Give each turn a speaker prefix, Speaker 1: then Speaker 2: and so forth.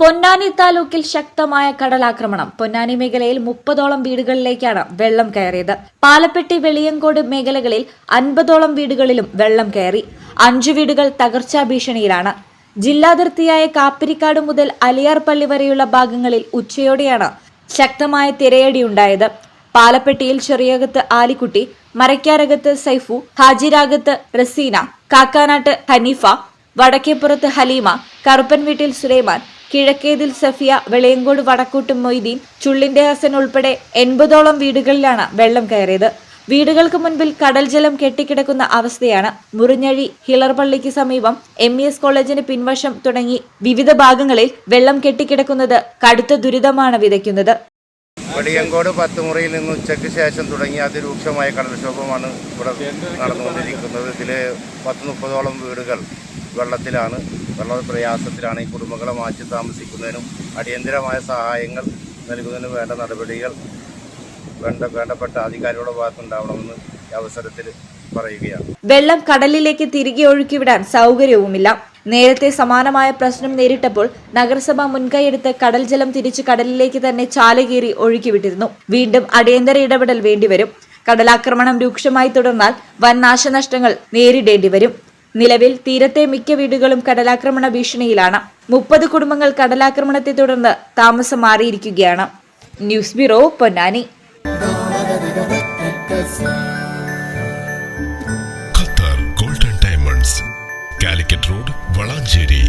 Speaker 1: പൊന്നാനി താലൂക്കിൽ ശക്തമായ കടലാക്രമണം. പൊന്നാനി മേഖലയിൽ മുപ്പതോളം വീടുകളിലേക്കാണ് വെള്ളം കയറിയത്. പാലപ്പെട്ടി വെളിയങ്കോട് മേഖലകളിൽ അൻപതോളം വീടുകളിലും വെള്ളം കയറി. അഞ്ചു വീടുകൾ തകർച്ചാ ഭീഷണിയിലാണ്. ജില്ലാതിർത്തിയായ കാപ്പിരിക്കാട് മുതൽ അലിയാർ പള്ളി വരെയുള്ള ഭാഗങ്ങളിൽ ഉച്ചയോടെയാണ് ശക്തമായ തിരയടി ഉണ്ടായത് പാലപ്പെട്ടിയിൽ ചെറിയകത്ത് ആലിക്കുട്ടി മരക്കാരകത്ത് സൈഫു ഹാജിരാകത്ത് റസീന കാക്കാനാട്ട് ഹനീഫ വടക്കേപ്പുറത്ത് ഹലീമ കറുപ്പൻ വീട്ടിൽ സുലൈമാൻ കിഴക്കേതിൽ സഫിയ വെളയങ്കോട് വടക്കൂട്ട് മൊയ്തീൻ ചുള്ളിന്റെ ഹസൻ ഉൾപ്പെടെ എൺപതോളം വീടുകളിലാണ് വെള്ളം കയറിയത്. വീടുകൾക്ക് മുൻപിൽ കടൽ ജലം കെട്ടിക്കിടക്കുന്ന അവസ്ഥയാണ് മുറിഞ്ഞഴി ഹിളർപള്ളിക്ക് സമീപം എം ഇ എസ് കോളേജിന് പിൻവശം തുടങ്ങി വിവിധ ഭാഗങ്ങളിൽ വെള്ളം കെട്ടിക്കിടക്കുന്നത് കടുത്ത ദുരിതമാണ് വിതയ്ക്കുന്നത്.
Speaker 2: വെളിയങ്കോട് പത്തുമുറിയിൽ നിന്ന് ഉച്ചയ്ക്ക് ശേഷം തുടങ്ങി അതിരൂക്ഷമായ കടൽക്ഷോഭമാണ് ഇവിടെ നടന്നുകൊണ്ടിരിക്കുന്നത്. ഇതിൽ പത്ത് മുപ്പതോളം വീടുകൾ വെള്ളത്തിലാണ് വെള്ള പ്രയാസത്തിലാണ് ഈ കുടുംബങ്ങളെ മാറ്റി താമസിക്കുന്നതിനും അടിയന്തിരമായ സഹായങ്ങൾ നൽകുന്നതിനും വേണ്ട നടപടികൾ വേണ്ട വേണ്ടപ്പെട്ട അധികാരികളുടെ ഭാഗത്തുണ്ടാവണമെന്ന് അവസരത്തിൽ പറയുകയാണ്.
Speaker 1: വെള്ളം കടലിലേക്ക് തിരികെ ഒഴുക്കിവിടാൻ സൗകര്യവുമില്ല. നേരത്തെ സമാനമായ പ്രശ്നം നേരിട്ടപ്പോൾ നഗരസഭ മുൻകൈയെടുത്ത് കടൽ ജലം തിരിച്ച് കടലിലേക്ക് തന്നെ ചാലുകീറി ഒഴുക്കിവിട്ടിരുന്നു. വീണ്ടും അടിയന്തര ഇടപെടൽ വേണ്ടിവരും. കടലാക്രമണം രൂക്ഷമായി തുടർന്നാൽ വൻ നാശനഷ്ടങ്ങൾ നേരിടേണ്ടി വരും നിലവിൽ തീരത്തെ മിക്ക വീടുകളും കടലാക്രമണ ഭീഷണിയിലാണ്. മുപ്പത് കുടുംബങ്ങൾ കടലാക്രമണത്തെ തുടർന്ന് താമസം മാറിയിരിക്കുകയാണ്. News bureau Ponnani.
Speaker 3: Calicut road Valanchery.